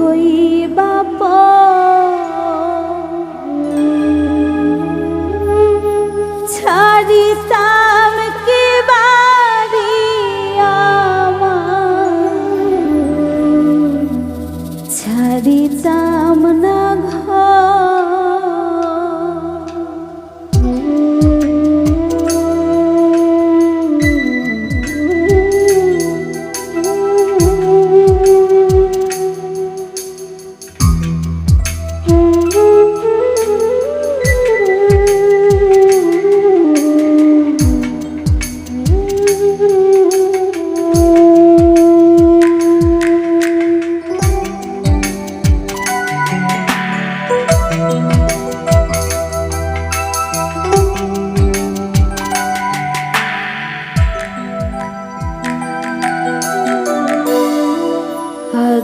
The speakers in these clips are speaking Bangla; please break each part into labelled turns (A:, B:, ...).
A: হইবা ছাড়িতাম কে বাড়ি আমার? ছাড়িতাম না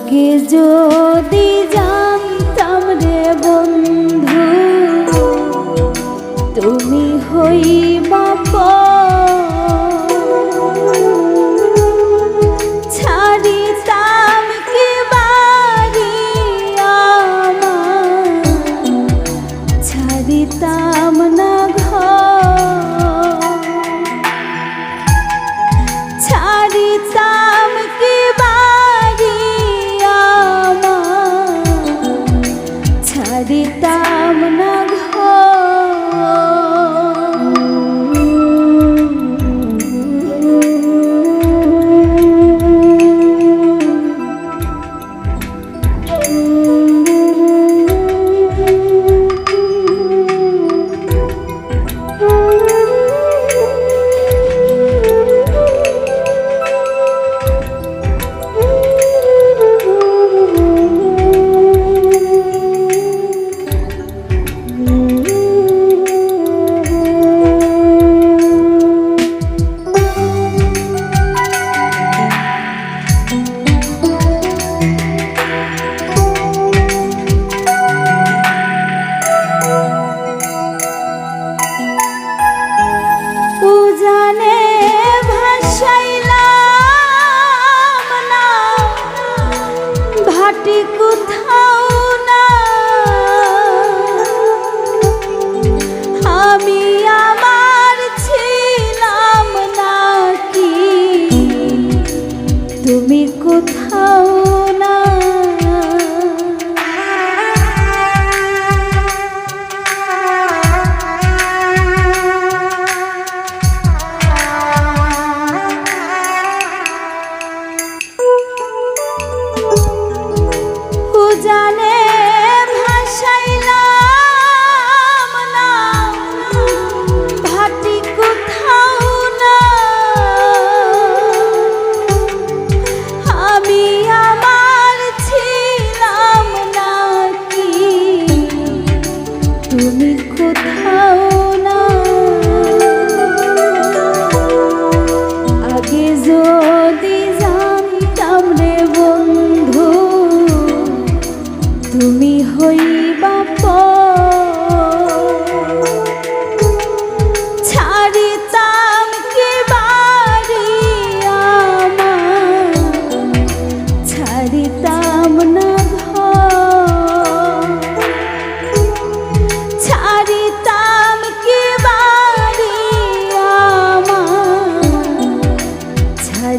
A: আগে যদি জানতাম রে বন্ধু তুমি হইবা ছাড়িতাম time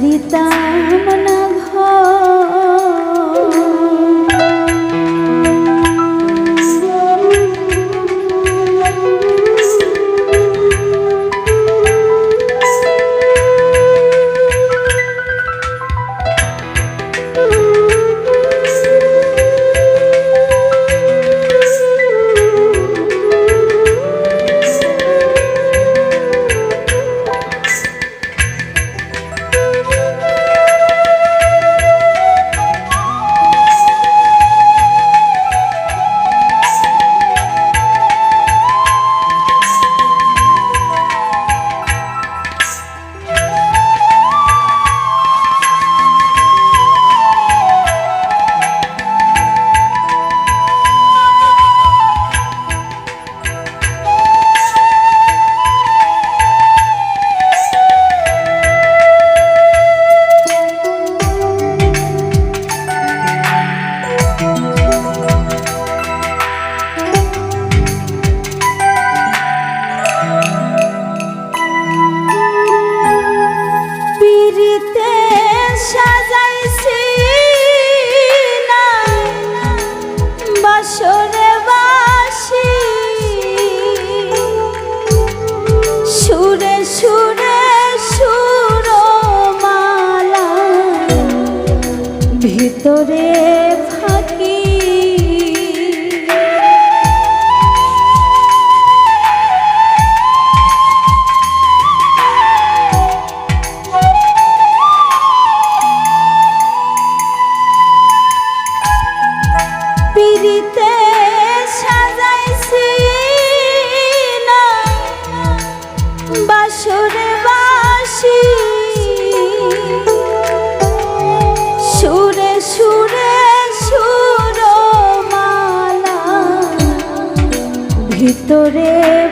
A: ริตามา ভিতরে ফাঁকি ভিতরে